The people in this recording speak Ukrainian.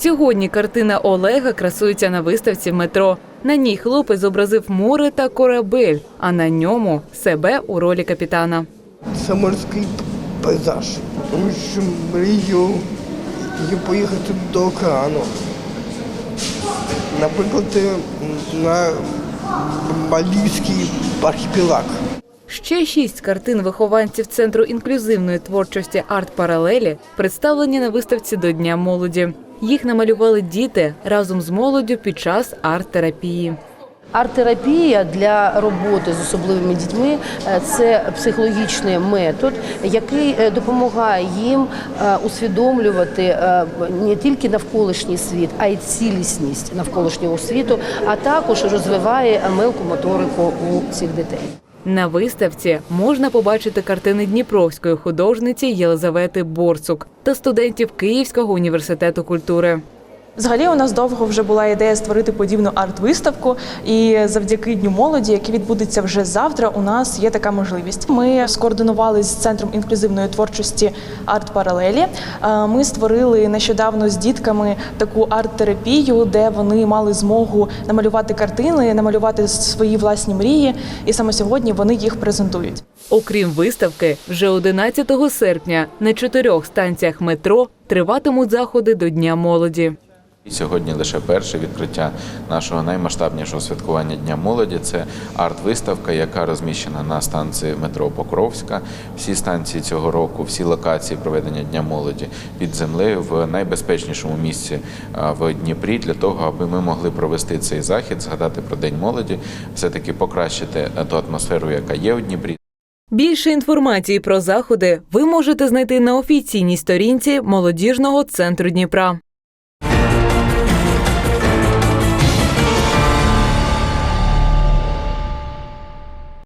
Сьогодні картина Олега красується на виставці в метро. На ній хлопець зобразив море та корабель, а на ньому себе у ролі капітана. Це морський пейзаж, тому що мрію є поїхати до океану. Наприклад, на Мальдівський архіпелаг. Ще шість картин вихованців Центру інклюзивної творчості Арт Паралелі представлені на виставці до Дня молоді. Їх намалювали діти разом з молоддю під час арт-терапії. Арт-терапія для роботи з особливими дітьми е, це психологічний метод, який е, допомагає їм е, усвідомлювати не тільки навколишній світ, а й цілісність навколишнього світу, а також розвиває мелку моторику у цих дітей. На виставці можна побачити картини дніпровської художниці Єлизавети Борцук та студентів Київського університету культури. Взагалі, у нас довго вже була ідея створити подібну арт-виставку, і завдяки дню молоді, який відбудеться вже завтра, у нас є така можливість. Ми скоординували з центром інклюзивної творчості арт паралелі. Е, Ми створили нещодавно з дітками таку арт-терапію, де вони мали змогу намалювати картини, намалювати свої власні мрії, і саме сьогодні вони їх презентують. Окрім виставки, вже 11 серпня на чотирьох станціях метро триватимуть заходи до Дня молоді. І Сьогодні лише перше відкриття нашого наймасштабнішого святкування Дня молоді. Це арт-виставка, яка розміщена на станції метро Покровська. Всі станції цього року, всі локації проведення Дня молоді під землею в найбезпечнішому місці в Дніпрі для того, аби ми могли провести цей захід, згадати про День молоді, все таки покращити е, ту атмосферу, яка є у Дніпрі. Більше інформації про заходи ви можете знайти на офіційній сторінці молодіжного центру Дніпра.